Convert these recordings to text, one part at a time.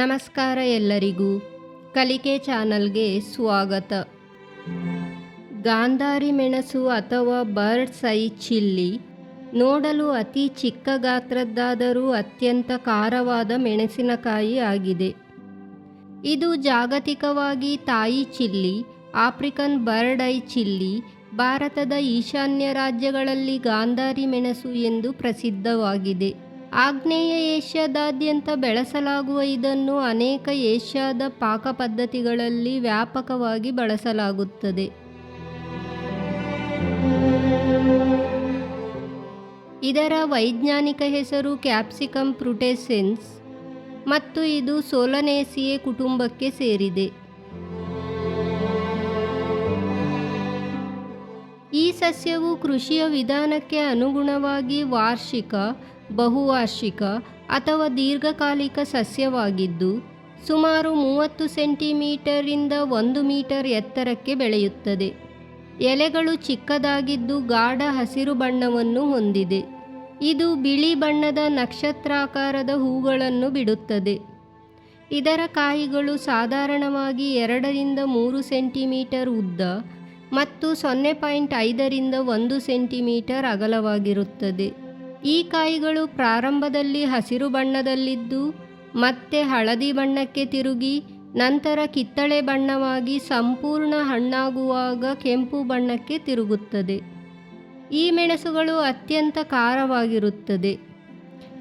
ನಮಸ್ಕಾರ ಎಲ್ಲರಿಗೂ ಕಲಿಕೆ ಚಾನಲ್ಗೆ ಸ್ವಾಗತ. ಗಾಂಧಾರಿ ಮೆಣಸು ಅಥವಾ ಬರ್ಡ್ ಸೈ ಚಿಲ್ಲಿ ನೋಡಲು ಅತಿ ಚಿಕ್ಕ ಗಾತ್ರದ್ದಾದರೂ ಅತ್ಯಂತ ಖಾರವಾದ ಮೆಣಸಿನಕಾಯಿ ಆಗಿದೆ. ಇದು ಜಾಗತಿಕವಾಗಿ Thai chilli, African bird eye chilli, ಭಾರತದ ಈಶಾನ್ಯ ರಾಜ್ಯಗಳಲ್ಲಿ ಗಾಂಧಾರಿ ಮೆಣಸು ಎಂದು ಪ್ರಸಿದ್ಧವಾಗಿದೆ. ಆಗ್ನೇಯ ಏಷ್ಯಾದಾದ್ಯಂತ ಬೆಳೆಸಲಾಗುವ ಇದನ್ನು ಅನೇಕ ಏಷ್ಯಾದ ಪಾಕಪದ್ಧತಿಗಳಲ್ಲಿ ವ್ಯಾಪಕವಾಗಿ ಬಳಸಲಾಗುತ್ತದೆ. ಇದರ ವೈಜ್ಞಾನಿಕ ಹೆಸರು ಕ್ಯಾಪ್ಸಿಕಂ ಪ್ರುಟೆಸೆನ್ಸ್ ಮತ್ತು ಇದು ಸೋಲನೇಸಿಯೆ ಕುಟುಂಬಕ್ಕೆ ಸೇರಿದೆ. ಈ ಸಸ್ಯವು ಕೃಷಿಯ ವಿಧಾನಕ್ಕೆ ಅನುಗುಣವಾಗಿ ವಾರ್ಷಿಕ ಬಹುವಾರ್ಷಿಕ ಅಥವಾ ದೀರ್ಘಕಾಲಿಕ ಸಸ್ಯವಾಗಿದ್ದು, ಸುಮಾರು ಮೂವತ್ತು ಸೆಂಟಿಮೀಟರಿಂದ ಒಂದು ಮೀಟರ್ ಎತ್ತರಕ್ಕೆ ಬೆಳೆಯುತ್ತದೆ. ಎಲೆಗಳು ಚಿಕ್ಕದಾಗಿದ್ದು ಗಾಢ ಹಸಿರು ಬಣ್ಣವನ್ನು ಹೊಂದಿದೆ. ಇದು ಬಿಳಿ ಬಣ್ಣದ ನಕ್ಷತ್ರಾಕಾರದ ಹೂಗಳನ್ನು ಬಿಡುತ್ತದೆ. ಇದರ ಕಾಯಿಗಳು ಸಾಧಾರಣವಾಗಿ ಎರಡರಿಂದ ಮೂರು ಸೆಂಟಿಮೀಟರ್ ಉದ್ದ ಮತ್ತು ಸೊನ್ನೆ ಪಾಯಿಂಟ್ ಐದರಿಂದ ಒಂದು ಸೆಂಟಿಮೀಟರ್ ಅಗಲವಾಗಿರುತ್ತದೆ. ಈ ಕಾಯಿಗಳು ಪ್ರಾರಂಭದಲ್ಲಿ ಹಸಿರು ಬಣ್ಣದಲ್ಲಿದ್ದು, ಮತ್ತೆ ಹಳದಿ ಬಣ್ಣಕ್ಕೆ ತಿರುಗಿ, ನಂತರ ಕಿತ್ತಳೆ ಬಣ್ಣವಾಗಿ ಸಂಪೂರ್ಣ ಹಣ್ಣಾಗುವಾಗ ಕೆಂಪು ಬಣ್ಣಕ್ಕೆ ತಿರುಗುತ್ತದೆ. ಈ ಮೆಣಸುಗಳು ಅತ್ಯಂತ ಖಾರವಾಗಿರುತ್ತದೆ.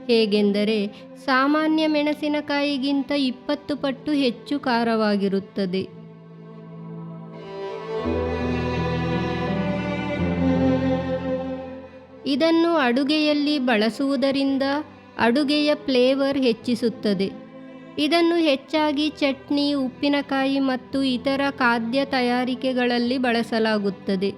ಹೇಗೆಂದರೆ, ಸಾಮಾನ್ಯ ಮೆಣಸಿನಕಾಯಿಗಿಂತ ಇಪ್ಪತ್ತು ಪಟ್ಟು ಹೆಚ್ಚು ಖಾರವಾಗಿರುತ್ತದೆ. ಇದನ್ನು ಅಡುಗೆಯಲ್ಲಿ ಬಳಸುವುದರಿಂದ ಅಡುಗೆಯ ಫ್ಲೇವರ್ ಹೆಚ್ಚಿಸುತ್ತದೆ. ಇದನ್ನು ಹೆಚ್ಚಾಗಿ ಚಟ್ನಿ, ಉಪ್ಪಿನಕಾಯಿ ಮತ್ತು ಇತರ ಖಾದ್ಯ ತಯಾರಿಕೆಗಳಲ್ಲಿ ಬಳಸಲಾಗುತ್ತದೆ.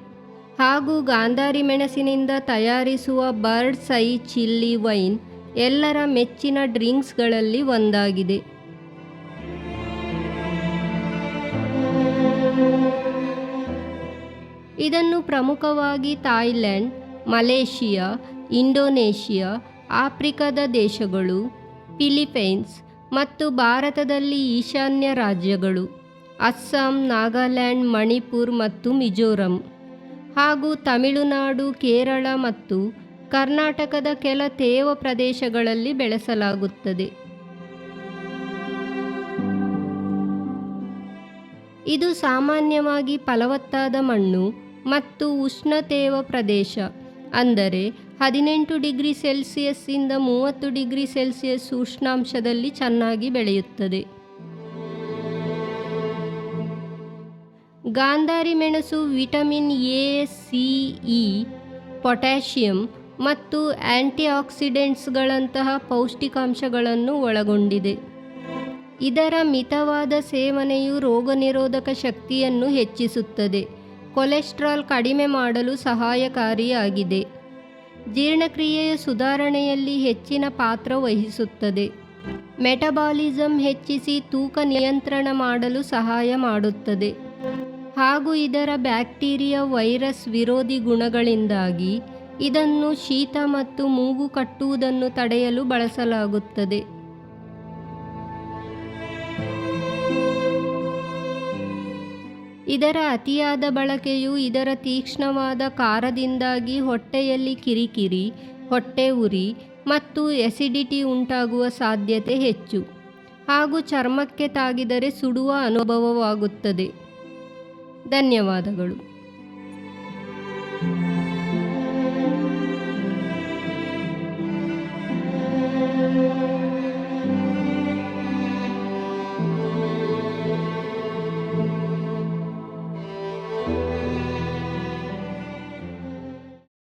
ಹಾಗೂ ಗಾಂಧಾರಿ ಮೆಣಸಿನಿಂದ ತಯಾರಿಸುವ ಬರ್ಡ್ ಸೈ ಚಿಲ್ಲಿ ವೈನ್ ಎಲ್ಲರ ಮೆಚ್ಚಿನ ಡ್ರಿಂಕ್ಸ್ಗಳಲ್ಲಿ ಒಂದಾಗಿದೆ. ಇದನ್ನು ಪ್ರಮುಖವಾಗಿ ಥಾಯ್ಲೆಂಡ್ ಮಲೇಷಿಯಾ, ಇಂಡೋನೇಷಿಯಾ, ಆಫ್ರಿಕಾದ ದೇಶಗಳು, ಫಿಲಿಪೈನ್ಸ್ ಮತ್ತು ಭಾರತದಲ್ಲಿ ಈಶಾನ್ಯ ರಾಜ್ಯಗಳು, ಅಸ್ಸಾಂ, ನಾಗಾಲ್ಯಾಂಡ್, ಮಣಿಪುರ್ ಮತ್ತು ಮಿಜೋರಂ, ಹಾಗೂ ತಮಿಳುನಾಡು, ಕೇರಳ ಮತ್ತು ಕರ್ನಾಟಕದ ಕೆಲ ತೇವ ಪ್ರದೇಶಗಳಲ್ಲಿ ಬೆಳೆಸಲಾಗುತ್ತದೆ. ಇದು ಸಾಮಾನ್ಯವಾಗಿ ಫಲವತ್ತಾದ ಮಣ್ಣು ಮತ್ತು ಉಷ್ಣ ತೇವ ಪ್ರದೇಶ. ಅಂದರೆ ಹದಿನೆಂಟು ಡಿಗ್ರಿ ಸೆಲ್ಸಿಯಸ್ಸಿಂದ ಮೂವತ್ತು ಡಿಗ್ರಿ ಸೆಲ್ಸಿಯಸ್ ಉಷ್ಣಾಂಶದಲ್ಲಿ ಚೆನ್ನಾಗಿ ಬೆಳೆಯುತ್ತದೆ. ಗಾಂಧಾರಿ ಮೆಣಸು vitamin A, C, E, potassium ಮತ್ತು ಆಂಟಿಆಕ್ಸಿಡೆಂಟ್ಸ್ಗಳಂತಹ ಪೌಷ್ಟಿಕಾಂಶಗಳನ್ನು ಒಳಗೊಂಡಿದೆ. ಇದರ ಮಿತವಾದ ಸೇವನೆಯು ರೋಗನಿರೋಧಕ ಶಕ್ತಿಯನ್ನು ಹೆಚ್ಚಿಸುತ್ತದೆ. ಕೊಲೆಸ್ಟ್ರಾಲ್ ಕಡಿಮೆ ಮಾಡಲು ಸಹಾಯಕಾರಿಯಾಗಿದೆ. ಜೀರ್ಣಕ್ರಿಯೆಯ ಸುಧಾರಣೆಯಲ್ಲಿ ಹೆಚ್ಚಿನ ಪಾತ್ರ ವಹಿಸುತ್ತದೆ. ಮೆಟಬಾಲಿಸಮ್ ಹೆಚ್ಚಿಸಿ ತೂಕ ನಿಯಂತ್ರಣ ಮಾಡಲು ಸಹಾಯ ಮಾಡುತ್ತದೆ. ಹಾಗೂ ಇದರ ಬ್ಯಾಕ್ಟೀರಿಯಾ ವೈರಸ್ ವಿರೋಧಿ ಗುಣಗಳಿಂದಾಗಿ ಇದನ್ನು ಶೀತ ಮತ್ತು ಮೂಗು ಕಟ್ಟುವುದನ್ನು ತಡೆಯಲು ಬಳಸಲಾಗುತ್ತದೆ. ಇದರ ಅತಿಯಾದ ಬಳಕೆಯು ಇದರ ತೀಕ್ಷ್ಣವಾದ ಖಾರದಿಂದಾಗಿ ಹೊಟ್ಟೆಯಲ್ಲಿ ಕಿರಿಕಿರಿ, ಹೊಟ್ಟೆ ಉರಿ ಮತ್ತು ಎಸಿಡಿಟಿ ಉಂಟಾಗುವ ಸಾಧ್ಯತೆ ಹೆಚ್ಚು. ಹಾಗೂ ಚರ್ಮಕ್ಕೆ ತಾಗಿದರೆ ಸುಡುವ ಅನುಭವವಾಗುತ್ತದೆ. ಧನ್ಯವಾದಗಳು.